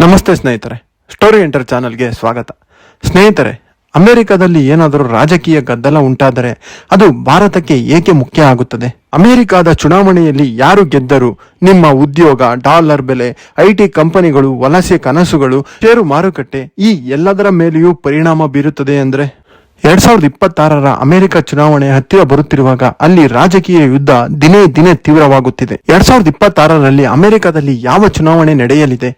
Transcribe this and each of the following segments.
ನಮಸ್ತೆ ಸ್ನೇಹಿತರೆ. Story enter ಚಾನಲ್ಗೆ ಸ್ವಾಗತ. ಸ್ನೇಹಿತರೆ, ಅಮೆರಿಕದಲ್ಲಿ ಏನಾದರೂ ರಾಜಕೀಯ ಗದ್ದಲ ಉಂಟಾದರೆ ಅದು ಭಾರತಕ್ಕೆ ಏಕೆ ಮುಖ್ಯ ಆಗುತ್ತದೆ? ಅಮೆರಿಕದ ಚುನಾವಣೆಯಲ್ಲಿ ಯಾರು ಗೆದ್ದರು? ನಿಮ್ಮ ಉದ್ಯೋಗ, ಡಾಲರ್ ಬೆಲೆ ಐಟಿ ಕಂಪನಿಗಳು, ವಲಸೆ ಕನಸುಗಳು, ಷೇರು ಮಾರುಕಟ್ಟೆ ಈ ಎಲ್ಲದರ ಮೇಲೆಯೂ ಪರಿಣಾಮ ಬೀರುತ್ತದೆ ಅಂದ್ರೆ? ಎರಡ್ ಸಾವಿರದ ಇಪ್ಪತ್ತಾರರ ಅಮೆರಿಕ ಚುನಾವಣೆ ಹತ್ತಿರ ಬರುತ್ತಿರುವಾಗ ಅಲ್ಲಿ ರಾಜಕೀಯ ಯುದ್ಧ ದಿನೇ ದಿನೇ ತೀವ್ರವಾಗುತ್ತಿದೆ. ಎರಡ್ ಸಾವಿರದ ಇಪ್ಪತ್ತಾರರಲ್ಲಿ ಅಮೆರಿಕದಲ್ಲಿ ಯಾವ ಚುನಾವಣೆ ನಡೆಯಲಿದೆ?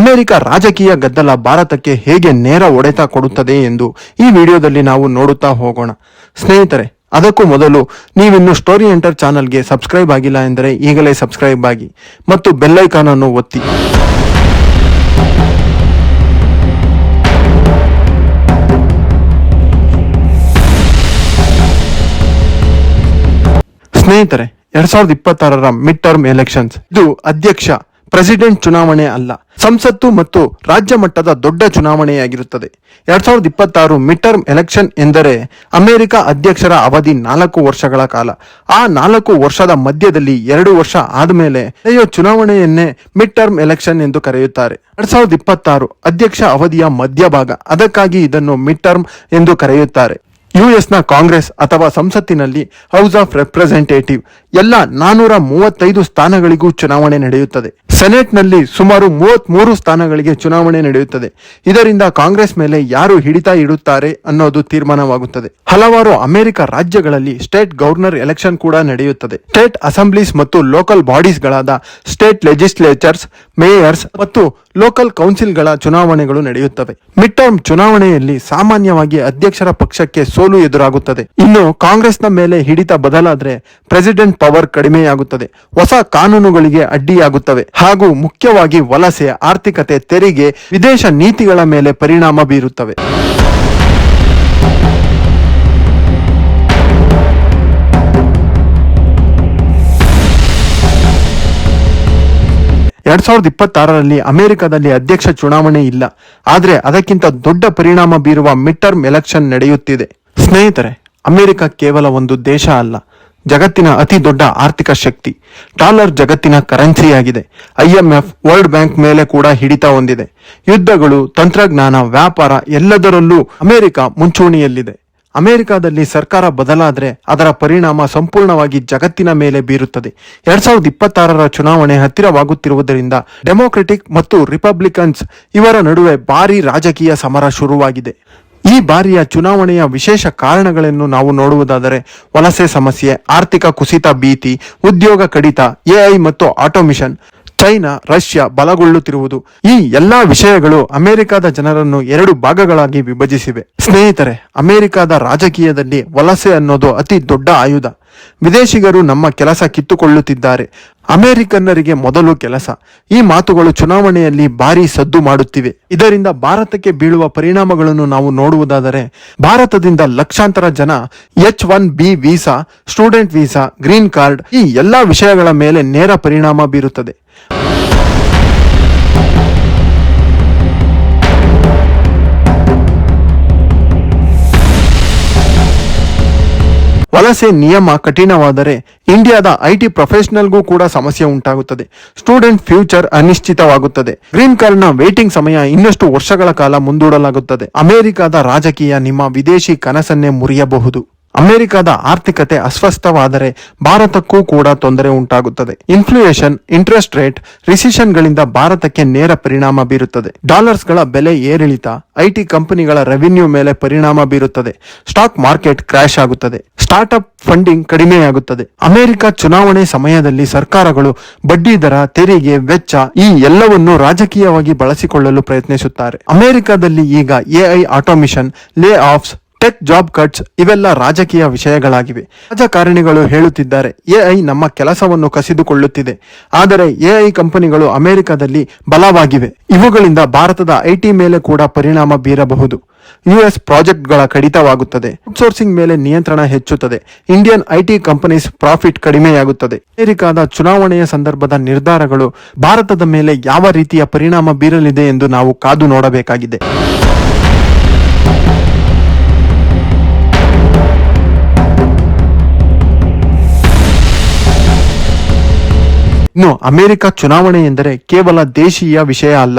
ಅಮೆರಿಕ ರಾಜಕೀಯ ಗದ್ದಲ ಭಾರತಕ್ಕೆ ಹೇಗೆ ನೇರ ಒಡೆತ ಕೊಡುತ್ತದೆ ಎಂದು ಈ ವಿಡಿಯೋದಲ್ಲಿ ನಾವು ನೋಡುತ್ತಾ ಹೋಗೋಣ. ಸ್ನೇಹಿತರೆ, ಅದಕ್ಕೂ ಮೊದಲು ನೀವಿನ್ನು ಸ್ಟೋರಿ ಎಂಟರ್ ಚಾನಲ್ಗೆ ಸಬ್ಸ್ಕ್ರೈಬ್ ಆಗಿಲ್ಲ ಎಂದರೆ ಈಗಲೇ ಸಬ್ಸ್ಕ್ರೈಬ್ ಆಗಿ ಮತ್ತು ಬೆಲ್ಲೈಕಾನ್ ಅನ್ನು ಒತ್ತಿ. ಸ್ನೇಹಿತರೆ, ಎರಡ್ ಸಾವಿರದ ಇಪ್ಪತ್ತಾರರ ಮಿಡ್ ಟರ್ಮ್ ಎಲೆಕ್ಷನ್ಸ್ ಇದು ಅಧ್ಯಕ್ಷ ಪ್ರೆಸಿಡೆಂಟ್ ಚುನಾವಣೆ ಅಲ್ಲ, ಸಂಸತ್ತು ಮತ್ತು ರಾಜ್ಯ ಮಟ್ಟದ ದೊಡ್ಡ ಚುನಾವಣೆಯಾಗಿರುತ್ತದೆ. ಎರಡ್ ಸಾವಿರದ ಇಪ್ಪತ್ತಾರು ಮಿಡ್ ಟರ್ಮ್ ಎಲೆಕ್ಷನ್ ಎಂದರೆ ಅಮೆರಿಕ ಅಧ್ಯಕ್ಷರ ಅವಧಿ ನಾಲ್ಕು ವರ್ಷಗಳ ಕಾಲ. ಆ ನಾಲ್ಕು ವರ್ಷದ ಮಧ್ಯದಲ್ಲಿ ಎರಡು ವರ್ಷ ಆದಮೇಲೆ ನಡೆಯೋ ಚುನಾವಣೆಯನ್ನೇ ಮಿಡ್ ಟರ್ಮ್ ಎಲೆಕ್ಷನ್ ಎಂದು ಕರೆಯುತ್ತಾರೆ. ಎರಡ್ ಸಾವಿರದ ಇಪ್ಪತ್ತಾರು ಅಧ್ಯಕ್ಷ ಅವಧಿಯ ಮಧ್ಯಭಾಗ, ಅದಕ್ಕಾಗಿ ಇದನ್ನು ಮಿಡ್ ಟರ್ಮ್ ಎಂದು ಕರೆಯುತ್ತಾರೆ. ಯುಎಸ್ನ ಕಾಂಗ್ರೆಸ್ ಅಥವಾ ಸಂಸತ್ತಿನಲ್ಲಿ ಹೌಸ್ ಆಫ್ ರೆಪ್ರೆಸೆಂಟೇಟಿವ್ ಎಲ್ಲ ನಾನೂರ ಮೂವತ್ತೈದು ಸ್ಥಾನಗಳಿಗೂ ಚುನಾವಣೆ ನಡೆಯುತ್ತದೆ. ಸೆನೆಟ್ನಲ್ಲಿ ಸುಮಾರು ಮೂವತ್ತ್ ಮೂರು ಸ್ಥಾನಗಳಿಗೆ ಚುನಾವಣೆ ನಡೆಯುತ್ತದೆ. ಇದರಿಂದ ಕಾಂಗ್ರೆಸ್ ಮೇಲೆ ಯಾರು ಹಿಡಿತ ಇಡುತ್ತಾರೆ ಅನ್ನೋದು ತೀರ್ಮಾನವಾಗುತ್ತದೆ. ಹಲವಾರು ಅಮೆರಿಕ ರಾಜ್ಯಗಳಲ್ಲಿ ಸ್ಟೇಟ್ ಗವರ್ನರ್ ಎಲೆಕ್ಷನ್ ಕೂಡ ನಡೆಯುತ್ತದೆ. ಸ್ಟೇಟ್ ಅಸೆಂಬ್ಲೀಸ್ ಮತ್ತು ಲೋಕಲ್ ಬಾಡೀಸ್ಗಳಾದ ಸ್ಟೇಟ್ ಲೆಜಿಸ್ಲೇಚರ್ಸ್, ಮೇಯರ್ಸ್ ಮತ್ತು ಲೋಕಲ್ ಕೌನ್ಸಿಲ್ಗಳ ಚುನಾವಣೆಗಳು ನಡೆಯುತ್ತವೆ. ಮಿಡ್ ಟರ್ಮ್ ಚುನಾವಣೆಯಲ್ಲಿ ಸಾಮಾನ್ಯವಾಗಿ ಅಧ್ಯಕ್ಷರ ಪಕ್ಷಕ್ಕೆ ಸೋಲು ಎದುರಾಗುತ್ತದೆ. ಇನ್ನು ಕಾಂಗ್ರೆಸ್ನ ಮೇಲೆ ಹಿಡಿತ ಬದಲಾದ್ರೆ, ಪ್ರೆಸಿಡೆಂಟ್ ಪವರ್ ಕಡಿಮೆಯಾಗುತ್ತದೆ. ಹೊಸ ಕಾನೂನುಗಳಿಗೆ ಅಡ್ಡಿಯಾಗುತ್ತವೆ. ಹಾಗೂ ಮುಖ್ಯವಾಗಿ ವಲಸೆ ಆರ್ಥಿಕತೆ ತೆರಿಗೆ ವಿದೇಶ ನೀತಿಗಳ ಮೇಲೆ ಪರಿಣಾಮ ಬೀರುತ್ತವೆ. ಎರಡ್ ಸಾವಿರದ ಇಪ್ಪತ್ತಾರರಲ್ಲಿ ಅಮೆರಿಕದಲ್ಲಿ ಅಧ್ಯಕ್ಷ ಚುನಾವಣೆ ಇಲ್ಲ. ಆದ್ರೆ ಅದಕ್ಕಿಂತ ದೊಡ್ಡ ಪರಿಣಾಮ ಬೀರುವ ಮಿಡ್ ಟರ್ಮ್ ಎಲೆಕ್ಷನ್ ನಡೆಯುತ್ತಿದೆ. ಸ್ನೇಹಿತರೆ, ಅಮೆರಿಕ ಕೇವಲ ಒಂದು ದೇಶ ಅಲ್ಲ. ಜಗತ್ತಿನ ಅತಿ ದೊಡ್ಡ ಆರ್ಥಿಕ ಶಕ್ತಿ. ಡಾಲರ್ ಜಗತ್ತಿನ ಕರೆನ್ಸಿಯಾಗಿದೆ. ಐಎಂಎಫ್ ವರ್ಲ್ಡ್ ಬ್ಯಾಂಕ್ ಮೇಲೆ ಕೂಡ ಹಿಡಿತ ಹೊಂದಿದೆ. ಯುದ್ಧಗಳು, ತಂತ್ರಜ್ಞಾನ, ವ್ಯಾಪಾರ ಎಲ್ಲದರಲ್ಲೂ ಅಮೆರಿಕ ಮುಂಚೂಣಿಯಲ್ಲಿದೆ. ಅಮೆರಿಕಾದಲ್ಲಿ ಸರ್ಕಾರ ಬದಲಾದರೆ ಅದರ ಪರಿಣಾಮ ಸಂಪೂರ್ಣವಾಗಿ ಜಗತ್ತಿನ ಮೇಲೆ ಬೀರುತ್ತದೆ. ಎರಡ್ ಸಾವಿರದ ಇಪ್ಪತ್ತಾರರ ಚುನಾವಣೆ ಹತ್ತಿರವಾಗುತ್ತಿರುವುದರಿಂದ ಡೆಮೊಕ್ರೆಟಿಕ್ ಮತ್ತು ರಿಪಬ್ಲಿಕನ್ಸ್ ಇವರ ನಡುವೆ ಭಾರೀ ರಾಜಕೀಯ ಸಮರ ಶುರುವಾಗಿದೆ. ಈ ಬಾರಿಯ ಚುನಾವಣೆಯ ವಿಶೇಷ ಕಾರಣಗಳನ್ನು ನಾವು ನೋಡುವುದಾದರೆ ವಲಸೆ ಸಮಸ್ಯೆ, ಆರ್ಥಿಕ ಕುಸಿತ ಭೀತಿ, ಉದ್ಯೋಗ ಕಡಿತ, ಎಐ ಮತ್ತು ಆಟೋಮಿಷನ್. China, Russia ಬಲಗೊಳ್ಳುತ್ತಿರುವುದು. ಈ ಎಲ್ಲಾ ವಿಷಯಗಳು ಅಮೆರಿಕದ ಜನರನ್ನು ಎರಡು ಭಾಗಗಳಾಗಿ ವಿಭಜಿಸಿವೆ. ಸ್ನೇಹಿತರೆ, ಅಮೆರಿಕದ ರಾಜಕೀಯದಲ್ಲಿ ವಲಸೆ ಅನ್ನೋದು ಅತಿ ದೊಡ್ಡ ಆಯುಧ. ವಿದೇಶಿಗರು ನಮ್ಮ ಕೆಲಸ ಕಿತ್ತುಕೊಳ್ಳುತ್ತಿದ್ದಾರೆ. ಅಮೆರಿಕನ್ನರಿಗೆ ಮೊದಲು ಕೆಲಸ. ಈ ಮಾತುಗಳು ಚುನಾವಣೆಯಲ್ಲಿ ಭಾರಿ ಸದ್ದು ಮಾಡುತ್ತಿವೆ. ಇದರಿಂದ ಭಾರತಕ್ಕೆ ಬೀಳುವ ಪರಿಣಾಮಗಳನ್ನು ನಾವು ನೋಡುವುದಾದರೆ, ಭಾರತದಿಂದ ಲಕ್ಷಾಂತರ ಜನ H one B visa, student visa, green card ಈ ಎಲ್ಲಾ ವಿಷಯಗಳ ಮೇಲೆ ನೇರ ಪರಿಣಾಮ ಬೀರುತ್ತದೆ. ವಲಸೆ ನಿಯಮ ಕಠಿಣವಾದರೆ ಇಂಡಿಯಾದ ಐಟಿ ಪ್ರೊಫೆಷನಲ್ಗೂ ಕೂಡ ಸಮಸ್ಯೆ ಉಂಟಾಗುತ್ತದೆ. ಸ್ಟೂಡೆಂಟ್ ಫ್ಯೂಚರ್ ಅನಿಶ್ಚಿತವಾಗುತ್ತದೆ. ಗ್ರೀನ್ ಕಾರ್ಡ್ನ ವೇಟಿಂಗ್ ಸಮಯ ಇನ್ನಷ್ಟು ವರ್ಷಗಳ ಕಾಲ ಮುಂದೂಡಲಾಗುತ್ತದೆ. ಅಮೆರಿಕದ ರಾಜಕೀಯ ನಿಮ್ಮ ವಿದೇಶಿ ಕನಸನ್ನೇ ಮುರಿಯಬಹುದು. ಅಮೆರಿಕದ ಆರ್ಥಿಕತೆ ಅಸ್ವಸ್ಥವಾದರೆ ಭಾರತಕ್ಕೂ ಕೂಡ ತೊಂದರೆ ಉಂಟಾಗುತ್ತದೆ. ಇನ್ಫ್ಲೂಯೇಷನ್ ಇಂಟ್ರೆಸ್ಟ್ ರೇಟ್, ರಿಸಿಷನ್ಗಳಿಂದ ಭಾರತಕ್ಕೆ ನೇರ ಪರಿಣಾಮ ಬೀರುತ್ತದೆ. ಡಾಲರ್ಸ್ಗಳ ಬೆಲೆ ಏರಿಳಿತ, ಐಟಿ ಕಂಪನಿಗಳ ರೆವಿನ್ಯೂ ಮೇಲೆ ಪರಿಣಾಮ ಬೀರುತ್ತದೆ. ಸ್ಟಾಕ್ ಮಾರ್ಕೆಟ್ ಕ್ರ್ಯಾಶ್ ಆಗುತ್ತದೆ. ಸ್ಟಾರ್ಟ್ಅಪ್ ಫಂಡಿಂಗ್ ಕಡಿಮೆಯಾಗುತ್ತದೆ. ಅಮೆರಿಕ ಚುನಾವಣೆ ಸಮಯದಲ್ಲಿ ಸರ್ಕಾರಗಳು ಬಡ್ಡಿ ದರ, ತೆರಿಗೆ, ವೆಚ್ಚ ಈ ಎಲ್ಲವನ್ನು ರಾಜಕೀಯವಾಗಿ ಬಳಸಿಕೊಳ್ಳಲು ಪ್ರಯತ್ನಿಸುತ್ತಾರೆ. ಅಮೆರಿಕದಲ್ಲಿ ಈಗ AI automation layoffs tech job cuts ಇವೆಲ್ಲ ರಾಜಕೀಯ ವಿಷಯಗಳಾಗಿವೆ. ರಾಜಕಾರಣಿಗಳು ಹೇಳುತ್ತಿದ್ದಾರೆ ಎಐ ನಮ್ಮ ಕೆಲಸವನ್ನು ಕಸಿದುಕೊಳ್ಳುತ್ತಿದೆ. ಆದರೆ ಎಐ ಕಂಪನಿಗಳು ಅಮೆರಿಕದಲ್ಲಿ ಬಲವಾಗಿವೆ. ಇವುಗಳಿಂದ ಭಾರತದ ಐಟಿ ಮೇಲೆ ಕೂಡ ಪರಿಣಾಮ ಬೀರಬಹುದು. ಯುಎಸ್ ಪ್ರಾಜೆಕ್ಟ್ಗಳ ಕಡಿತವಾಗುತ್ತದೆ. ಔಟ್ಸೋರ್ಸಿಂಗ್ ಮೇಲೆ ನಿಯಂತ್ರಣ ಹೆಚ್ಚುತ್ತದೆ. ಇಂಡಿಯನ್ ಐಟಿ ಕಂಪನೀಸ್ ಪ್ರಾಫಿಟ್ ಕಡಿಮೆಯಾಗುತ್ತದೆ. ಅಮೆರಿಕದ ಚುನಾವಣೆಯ ಸಂದರ್ಭದ ನಿರ್ಧಾರಗಳು ಭಾರತದ ಮೇಲೆ ಯಾವ ರೀತಿಯ ಪರಿಣಾಮ ಬೀರಲಿದೆ ಎಂದು ನಾವು ಕಾದು ನೋಡಬೇಕಾಗಿದೆ. ಇನ್ನು ಅಮೆರಿಕ ಚುನಾವಣೆ ಎಂದರೆ ಕೇವಲ ದೇಶೀಯ ವಿಷಯ ಅಲ್ಲ.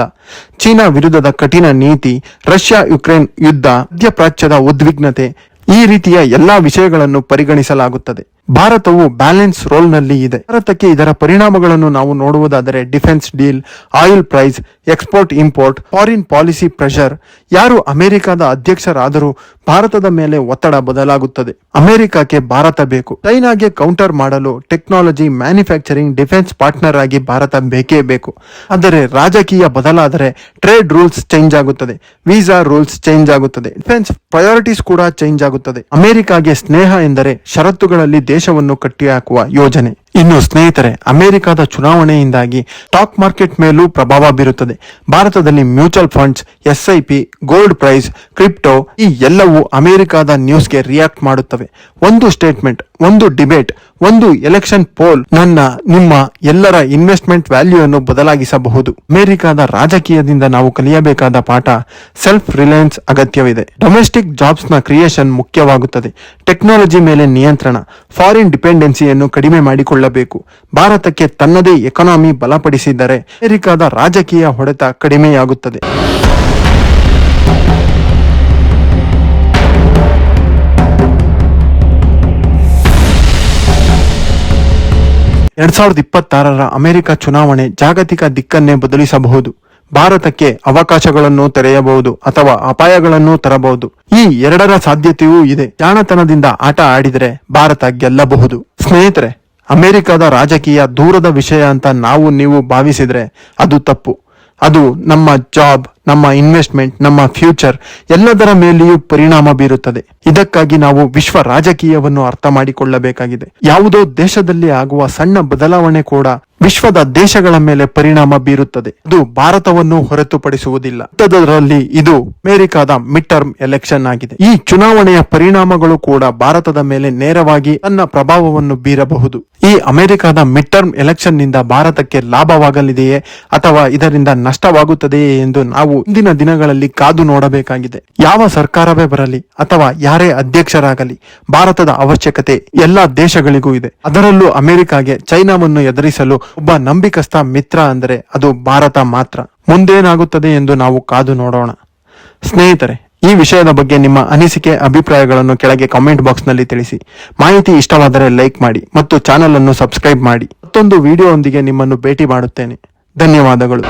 ಚೀನಾ ವಿರುದ್ಧದ ಕಠಿಣ ನೀತಿ, ರಷ್ಯಾ ಯುಕ್ರೇನ್ ಯುದ್ಧ, ಮಧ್ಯಪ್ರಾಚ್ಯದ ಉದ್ವಿಗ್ನತೆ ಈ ರೀತಿಯ ಎಲ್ಲಾ ವಿಷಯಗಳನ್ನು ಪರಿಗಣಿಸಲಾಗುತ್ತದೆ. ಭಾರತವು ಬ್ಯಾಲೆನ್ಸ್ ರೋಲ್ನಲ್ಲಿ ಇದೆ. ಭಾರತಕ್ಕೆ ಇದರ ಪರಿಣಾಮಗಳನ್ನು ನಾವು ನೋಡುವುದಾದರೆ defence deal, oil price export, import foreign policy pressure ಯಾರು ಅಮೆರಿಕದ ಅಧ್ಯಕ್ಷರಾದರೂ ಭಾರತದ ಮೇಲೆ ಒತ್ತಡ ಬದಲಾಗುತ್ತದೆ. ಅಮೆರಿಕಕ್ಕೆ ಭಾರತ ಬೇಕು. ಚೈನಾಗೆ ಕೌಂಟರ್ ಮಾಡಲು ಟೆಕ್ನಾಲಜಿ ಮ್ಯಾನುಫ್ಯಾಕ್ಚರಿಂಗ್ ಡಿಫೆನ್ಸ್ ಪಾರ್ಟ್ನರ್ ಆಗಿ ಭಾರತ ಬೇಕೇ ಬೇಕು. ಆದರೆ ರಾಜಕೀಯ ಬದಲಾದರೆ ಟ್ರೇಡ್ ರೂಲ್ಸ್ ಚೇಂಜ್ ಆಗುತ್ತದೆ. ವೀಸಾ ರೂಲ್ಸ್ ಚೇಂಜ್ ಆಗುತ್ತದೆ. ಡಿಫೆನ್ಸ್ ಪ್ರಯಾರಿಟೀಸ್ ಕೂಡ ಚೇಂಜ್ ಆಗುತ್ತದೆ. ಅಮೆರಿಕಾಗೆ ಸ್ನೇಹ ಎಂದರೆ ಷರತ್ತುಗಳಲ್ಲಿ ದೇಶವನ್ನು ಕಟ್ಟಿಹಾಕುವ ಯೋಜನೆ. ಇನ್ನು ಸ್ನೇಹಿತರೆ, ಅಮೆರಿಕದ ಚುನಾವಣೆಯಿಂದಾಗಿ ಸ್ಟಾಕ್ ಮಾರ್ಕೆಟ್ ಮೇಲೂ ಪ್ರಭಾವ ಬೀರುತ್ತದೆ. ಭಾರತದಲ್ಲಿ mutual funds, SIP, gold price, crypto ಈ ಎಲ್ಲವೂ ಅಮೆರಿಕದ ನ್ಯೂಸ್ಗೆ ರಿಯಾಕ್ಟ್ ಮಾಡುತ್ತವೆ. ಒಂದು ಸ್ಟೇಟ್ಮೆಂಟ್, ಒಂದು ಡಿಬೇಟ್ ಒಂದು ಎಲೆಕ್ಷನ್ ಪೋಲ್ ನನ್ನ, ನಿಮ್ಮ ಎಲ್ಲರ ಇನ್ವೆಸ್ಟ್ಮೆಂಟ್ ವ್ಯಾಲ್ಯೂ ಅನ್ನು ಬದಲಾಗಿಸಬಹುದು. ಅಮೆರಿಕಾದ ರಾಜಕೀಯದಿಂದ ನಾವು ಕಲಿಯಬೇಕಾದ ಪಾಠ ಸೆಲ್ಫ್ ರಿಲಯನ್ಸ್ ಅಗತ್ಯವಿದೆ. ಡೊಮೆಸ್ಟಿಕ್ ಜಾಬ್ಸ್ನ ಕ್ರಿಯೇಷನ್ ಮುಖ್ಯವಾಗುತ್ತದೆ. ಟೆಕ್ನಾಲಜಿ ಮೇಲೆ ನಿಯಂತ್ರಣ, ಫಾರಿನ್ ಡಿಪೆಂಡೆನ್ಸಿಯನ್ನು ಕಡಿಮೆ ಮಾಡಿಕೊಳ್ಳಬೇಕು. ಭಾರತಕ್ಕೆ ತನ್ನದೇ ಎಕಾನಮಿ ಬಲಪಡಿಸಿದರೆ ಅಮೆರಿಕಾದ ರಾಜಕೀಯ ಹೊಡೆತ ಕಡಿಮೆಯಾಗುತ್ತದೆ. ಎರಡ್ ಸಾವಿರದ ಇಪ್ಪತ್ತಾರರ ಅಮೆರಿಕ ಚುನಾವಣೆ ಜಾಗತಿಕ ದಿಕ್ಕನ್ನೇ ಬದಲಿಸಬಹುದು. ಭಾರತಕ್ಕೆ ಅವಕಾಶಗಳನ್ನು ತೆರೆಯಬಹುದು ಅಥವಾ ಅಪಾಯಗಳನ್ನು ತರಬಹುದು. ಈ ಎರಡರ ಸಾಧ್ಯತೆಯೂ ಇದೆ. ಜಾಣತನದಿಂದ ಆಟ ಆಡಿದರೆ ಭಾರತ ಗೆಲ್ಲಬಹುದು. ಸ್ನೇಹಿತರೆ, ಅಮೆರಿಕದ ರಾಜಕೀಯ ದೂರದ ವಿಷಯ ಅಂತ ನಾವು ನೀವು ಭಾವಿಸಿದ್ರೆ ಅದು ತಪ್ಪು. ಅದು ನಮ್ಮ ಜಾಬ್. ನಮ್ಮ ಇನ್ವೆಸ್ಟ್ಮೆಂಟ್ ನಮ್ಮ ಫ್ಯೂಚರ್ ಎಲ್ಲದರ ಮೇಲೆಯೂ ಪರಿಣಾಮ ಬೀರುತ್ತದೆ. ಇದಕ್ಕಾಗಿ ನಾವು ವಿಶ್ವ ರಾಜಕೀಯವನ್ನು ಅರ್ಥ ಮಾಡಿಕೊಳ್ಳಬೇಕಾಗಿದೆ. ಯಾವುದೋ ದೇಶದಲ್ಲಿ ಆಗುವ ಸಣ್ಣ ಬದಲಾವಣೆ ಕೂಡ ವಿಶ್ವದ ದೇಶಗಳ ಮೇಲೆ ಪರಿಣಾಮ ಬೀರುತ್ತದೆ. ಇದು ಭಾರತವನ್ನು ಹೊರತುಪಡಿಸುವುದಿಲ್ಲ. ಅಂಥದ್ರಲ್ಲಿ ಇದು ಅಮೆರಿಕದ ಮಿಡ್ ಟರ್ಮ್ ಎಲೆಕ್ಷನ್ ಆಗಿದೆ. ಈ ಚುನಾವಣೆಯ ಪರಿಣಾಮಗಳು ಕೂಡ ಭಾರತದ ಮೇಲೆ ನೇರವಾಗಿ ತನ್ನ ಪ್ರಭಾವವನ್ನು ಬೀರಬಹುದು. ಈ ಅಮೆರಿಕದ ಮಿಡ್ ಟರ್ಮ್ ಎಲೆಕ್ಷನ್ನಿಂದ ಭಾರತಕ್ಕೆ ಲಾಭವಾಗಲಿದೆಯೇ ಅಥವಾ ಇದರಿಂದ ನಷ್ಟವಾಗುತ್ತದೆಯೇ ಎಂದು ನಾವು ಮುಂದಿನ ದಿನಗಳಲ್ಲಿ ಕಾದು ನೋಡಬೇಕಾಗಿದೆ. ಯಾವ ಸರ್ಕಾರವೇ ಬರಲಿ ಅಥವಾ ಯಾರೇ ಅಧ್ಯಕ್ಷರಾಗಲಿ ಭಾರತದ ಅವಶ್ಯಕತೆ ಎಲ್ಲಾ ದೇಶಗಳಿಗೂ ಇದೆ. ಅದರಲ್ಲೂ ಅಮೆರಿಕಾಗೆ ಚೈನಾವನ್ನು ಎದುರಿಸಲು ಒಬ್ಬ ನಂಬಿಕಸ್ಥ ಮಿತ್ರ ಅಂದರೆ ಅದು ಭಾರತ ಮಾತ್ರ. ಮುಂದೇನಾಗುತ್ತದೆ ಎಂದು ನಾವು ಕಾದು ನೋಡೋಣ. ಸ್ನೇಹಿತರೆ, ಈ ವಿಷಯದ ಬಗ್ಗೆ ನಿಮ್ಮ ಅನಿಸಿಕೆ, ಅಭಿಪ್ರಾಯಗಳನ್ನು ಕೆಳಗೆ ಕಾಮೆಂಟ್ ಬಾಕ್ಸ್ನಲ್ಲಿ ತಿಳಿಸಿ. ಮಾಹಿತಿ ಇಷ್ಟವಾದರೆ ಲೈಕ್ ಮಾಡಿ ಮತ್ತು ಚಾನಲ್ ಅನ್ನು ಸಬ್ಸ್ಕ್ರೈಬ್ ಮಾಡಿ. ಮತ್ತೊಂದು ವಿಡಿಯೋೊಂದಿಗೆ ನಿಮ್ಮನ್ನು ಭೇಟಿ ಮಾಡುತ್ತೇನೆ. ಧನ್ಯವಾದಗಳು.